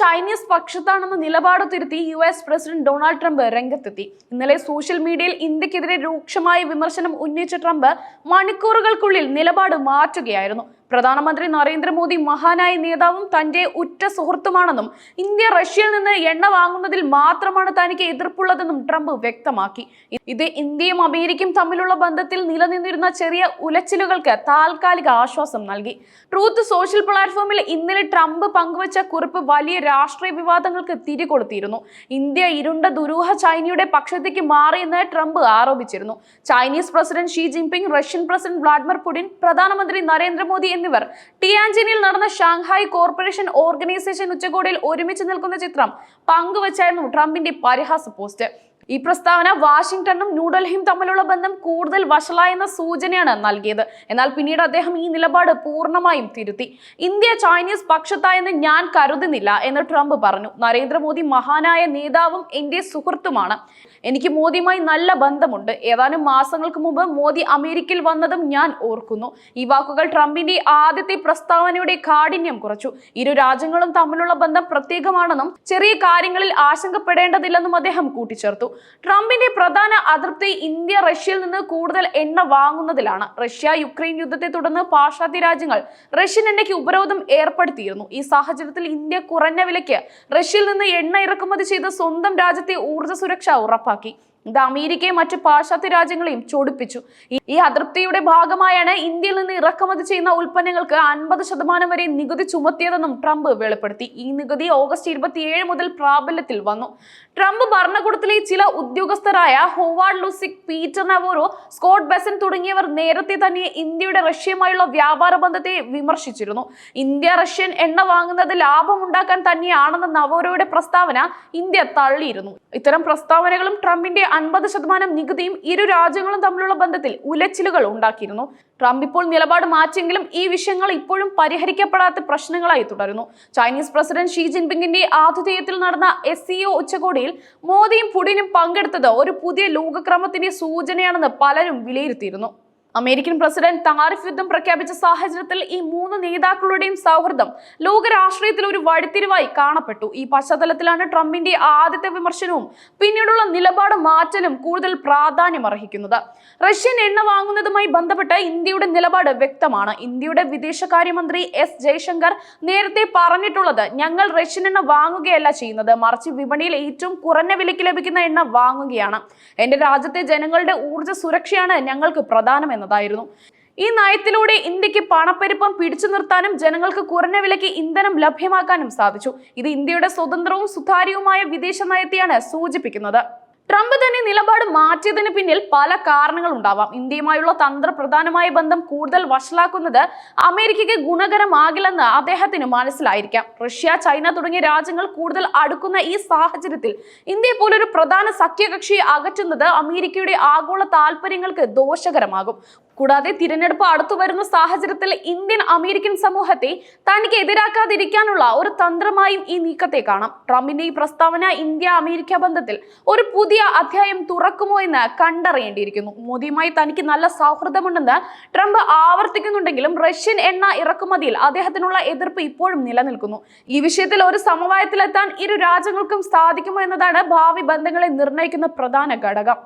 Chinese പക്ഷത്താണെന്ന നിലപാട് തിരുത്തി U S president Donald Trump രംഗത്തെത്തി. ഇന്നലെ സോഷ്യൽ മീഡിയയിൽ ഇന്ത്യക്കെതിരെ രൂക്ഷമായ വിമർശനം ഉന്നയിച്ച ട്രംപ് മണിക്കൂറുകൾക്കുള്ളിൽ നിലപാട് മാറ്റുകയായിരുന്നു. പ്രധാനമന്ത്രി നരേന്ദ്രമോദി മഹാനായ നേതാവും തന്റെ ഉറ്റ സുഹൃത്തുമാണെന്നും ഇന്ത്യ റഷ്യയിൽ നിന്ന് എണ്ണ വാങ്ങുന്നതിൽ മാത്രമാണ് തനിക്ക് എതിർപ്പുള്ളതെന്നും ട്രംപ് വ്യക്തമാക്കി. ഇത് ഇന്ത്യയും അമേരിക്കയും തമ്മിലുള്ള ബന്ധത്തിൽ നിലനിന്നിരുന്ന ചെറിയ ഉലച്ചിലുകൾക്ക് താൽക്കാലിക ആശ്വാസം നൽകി. ട്രൂത്ത് സോഷ്യൽ പ്ലാറ്റ്ഫോമിൽ ഇന്നലെ ട്രംപ് പങ്കുവച്ച കുറിപ്പ് വലിയ രാഷ്ട്രീയ വിവാദങ്ങൾക്ക് തിരികൊളുത്തിയിരുന്നു ഇന്ത്യ ഇരുണ്ട ദുരൂഹ ചൈനയുടെ പക്ഷത്തേക്ക് മാറിയെന്ന് ട്രംപ് ആരോപിച്ചിരുന്നു. Chinese president Xi Jinping Russian president Vladimir Putin പ്രധാനമന്ത്രി നരേന്ദ്രമോദി എന്നിവർ. ടിയാൻജിനിൽ നടന്ന ഷാങ്ഹായ് കോർപ്പറേഷൻ ഓർഗനൈസേഷൻ ഉച്ചകോടിയിൽ ഒരുമിച്ച് നിൽക്കുന്ന ചിത്രം പങ്കുവച്ചായിരുന്നു ട്രംപിന്റെ പരിഹാസ പോസ്റ്റ്. ഈ പ്രസ്താവന വാഷിംഗ്ടണും ന്യൂഡൽഹിയും തമ്മിലുള്ള ബന്ധം കൂടുതൽ വഷളായെന്ന സൂചനയാണ് നൽകിയത്. എന്നാൽ പിന്നീട് അദ്ദേഹം ഈ നിലപാട് പൂർണമായും തിരുത്തി. ഇന്ത്യ ചൈനീസ് പക്ഷത്തായെന്ന് ഞാൻ കരുതുന്നില്ല എന്ന് ട്രംപ് പറഞ്ഞു. നരേന്ദ്രമോദി മഹാനായ നേതാവും എന്റെ സുഹൃത്തുമാണ്. എനിക്ക് മോദിയുമായി നല്ല ബന്ധമുണ്ട്. ഏതാനും മാസങ്ങൾക്ക് മുമ്പ് മോദി അമേരിക്കയിൽ വന്നതും ഞാൻ ഓർക്കുന്നു. ഈ വാക്കുകൾ ട്രംപിന്റെ ആദ്യത്തെ പ്രസ്താവനയുടെ കാഠിന്യം കുറച്ചു. ഇരു രാജ്യങ്ങളും തമ്മിലുള്ള ബന്ധം പ്രത്യേകമാണെന്നും ചെറിയ കാര്യങ്ങളിൽ ആശങ്കപ്പെടേണ്ടതില്ലെന്നും അദ്ദേഹം കൂട്ടിച്ചേർത്തു. ട്രംപിന്റെ പ്രധാന അതൃപ്തി ഇന്ത്യ റഷ്യയിൽ നിന്ന് കൂടുതൽ എണ്ണ വാങ്ങുന്നതിലാണ്. റഷ്യ യുക്രൈൻ യുദ്ധത്തെ തുടർന്ന് പാശ്ചാത്യ രാജ്യങ്ങൾ റഷ്യൻ എണ്ണയ്ക്ക് ഉപരോധം ഏർപ്പെടുത്തിയിരുന്നു. ഈ സാഹചര്യത്തിൽ ഇന്ത്യ കുറഞ്ഞ വിലയ്ക്ക് റഷ്യയിൽ നിന്ന് എണ്ണ ഇറക്കുമതി ചെയ്ത് സ്വന്തം രാജ്യത്തെ ഊർജ സുരക്ഷ ഉറപ്പാക്കി. aquí. ഇത് അമേരിക്കയും മറ്റ് പാശ്ചാത്യ രാജ്യങ്ങളെയും ചൊടിപ്പിച്ചു. ഈ- അതൃപ്തിയുടെ ഭാഗമായാണ് ഇന്ത്യയിൽ നിന്ന് ഇറക്കുമതി ചെയ്യുന്ന ഉൽപ്പന്നങ്ങൾക്ക് അൻപത് ശതമാനം വരെ നികുതി ചുമത്തിയതെന്നും ട്രംപ് വെളിപ്പെടുത്തി. ഈ നികുതി ഓഗസ്റ്റ് ഇരുപത്തിയേഴ് മുതൽ പ്രാബല്യത്തിൽ വന്നു. ട്രംപ് ഭരണകൂടത്തിലെ ചില ഉദ്യോഗസ്ഥരായ Howard Lutnick Peter Navarro Scott Bessent തുടങ്ങിയവർ നേരത്തെ തന്നെ ഇന്ത്യയുടെ റഷ്യയുമായുള്ള വ്യാപാര ബന്ധത്തെ വിമർശിച്ചിരുന്നു. ഇന്ത്യ റഷ്യൻ എണ്ണ വാങ്ങുന്നത് ലാഭമുണ്ടാക്കാൻ തന്നെയാണെന്ന നവോറോയുടെ പ്രസ്താവന ഇന്ത്യ തള്ളിയിരുന്നു. ഇത്തരം പ്രസ്താവനകളും ട്രംപിന്റെ അൻപത് ശതമാനം നികുതിയും ഇരു രാജ്യങ്ങളും തമ്മിലുള്ള ബന്ധത്തിൽ ഉലച്ചിലുകൾ ഉണ്ടാക്കിയിരുന്നു. ട്രംപ് ഇപ്പോൾ നിലപാട് മാറ്റിയെങ്കിലും ഈ വിഷയങ്ങൾ ഇപ്പോഴും പരിഹരിക്കപ്പെടാത്ത പ്രശ്നങ്ങളായി തുടരുന്നു. ചൈനീസ് പ്രസിഡന്റ് ഷീ ജിൻപിങ്ങിന്റെ ആതിഥേയത്തിൽ നടന്ന എസ് സിഒ ഉച്ചകോടിയിൽ മോദിയും പുടിനും പങ്കെടുത്തത് ഒരു പുതിയ ലോകക്രമത്തിന്റെ സൂചനയാണെന്ന് പലരും വിലയിരുത്തിയിരുന്നു. അമേരിക്കൻ പ്രസിഡന്റ് താരിഫ് യുദ്ധം പ്രഖ്യാപിച്ച സാഹചര്യത്തിൽ ഈ മൂന്ന് നേതാക്കളുടെയും സൗഹൃദം ലോകരാഷ്ട്രീയത്തിൽ ഒരു വഴിത്തിരിവായി കാണപ്പെട്ടു. ഈ പശ്ചാത്തലത്തിലാണ് ട്രംപിന്റെ ആദ്യത്തെ വിമർശനവും പിന്നീടുള്ള നിലപാട് മാറ്റലും കൂടുതൽ പ്രാധാന്യം അർഹിക്കുന്നത്. റഷ്യൻ എണ്ണ വാങ്ങുന്നതുമായി ബന്ധപ്പെട്ട് ഇന്ത്യയുടെ നിലപാട് വ്യക്തമാണ്. ഇന്ത്യയുടെ വിദേശകാര്യമന്ത്രി എസ് ജയശങ്കർ നേരത്തെ പറഞ്ഞിട്ടുള്ളത് ഞങ്ങൾ റഷ്യൻ എണ്ണ വാങ്ങുകയല്ല ചെയ്യുന്നത്. മറിച്ച് വിപണിയിൽ ഏറ്റവും കുറഞ്ഞ വിലയ്ക്ക് ലഭിക്കുന്ന എണ്ണ വാങ്ങുകയാണ്. എന്റെ രാജ്യത്തെ ജനങ്ങളുടെ ഊർജ സുരക്ഷയാണ് ഞങ്ങൾക്ക് പ്രധാനമെന്നതായിരുന്നു ഈ നയത്തിലൂടെ ഇന്ത്യയ്ക്ക് പണപ്പെരുപ്പം പിടിച്ചു നിർത്താനും ജനങ്ങൾക്ക് കുറഞ്ഞ വിലയ്ക്ക് ഇന്ധനം ലഭ്യമാക്കാനും സാധിച്ചു. ഇത് ഇന്ത്യയുടെ സ്വതന്ത്രവും സുതാര്യവുമായ വിദേശ നയത്തെയാണ് സൂചിപ്പിക്കുന്നത്. ട്രംപ് തന്നെ നിലപാട് മാറ്റിയതിന് പിന്നിൽ പല കാരണങ്ങൾ ഉണ്ടാവാം ഇന്ത്യയുമായുള്ള തന്ത്രപ്രധാനമായ ബന്ധം കൂടുതൽ വഷളാക്കുന്നത് അമേരിക്കയ്ക്ക് ഗുണകരമാകില്ലെന്ന് അദ്ദേഹത്തിന് മനസ്സിലായിരിക്കാം. റഷ്യ ചൈന തുടങ്ങിയ രാജ്യങ്ങൾ കൂടുതൽ അടുക്കുന്ന ഈ സാഹചര്യത്തിൽ ഇന്ത്യ പോലൊരു പ്രധാന സഖ്യകക്ഷിയെ അകറ്റുന്നത് അമേരിക്കയുടെ ആഗോള താല്പര്യങ്ങൾക്ക് ദോഷകരമാകും. കൂടാതെ തിരഞ്ഞെടുപ്പ് അടുത്തു വരുന്ന സാഹചര്യത്തിൽ ഇന്ത്യൻ അമേരിക്കൻ സമൂഹത്തെ തനിക്ക് എതിരാക്കാതിരിക്കാനുള്ള ഒരു തന്ത്രമായും ഈ നീക്കത്തെ കാണാം. ട്രംപിന്റെ ഈ പ്രസ്താവന ഇന്ത്യ അമേരിക്ക ബന്ധത്തിൽ ഒരു പുതിയ അധ്യായം തുറക്കുമോ എന്ന് കണ്ടറിയേണ്ടിയിരിക്കുന്നു. മോദിയുമായി തനിക്ക് നല്ല സൗഹൃദമുണ്ടെന്ന് ട്രംപ് ആവർത്തിക്കുന്നുണ്ടെങ്കിലും റഷ്യൻ എണ്ണ ഇറക്കുമതിയിൽ അദ്ദേഹത്തിനുള്ള എതിർപ്പ് ഇപ്പോഴും നിലനിൽക്കുന്നു. ഈ വിഷയത്തിൽ ഒരു സമവായത്തിലെത്താൻ ഇരു രാജ്യങ്ങൾക്കും സാധിക്കുമോ എന്നതാണ് ഭാവി ബന്ധങ്ങളെ നിർണയിക്കുന്ന പ്രധാന ഘടകം.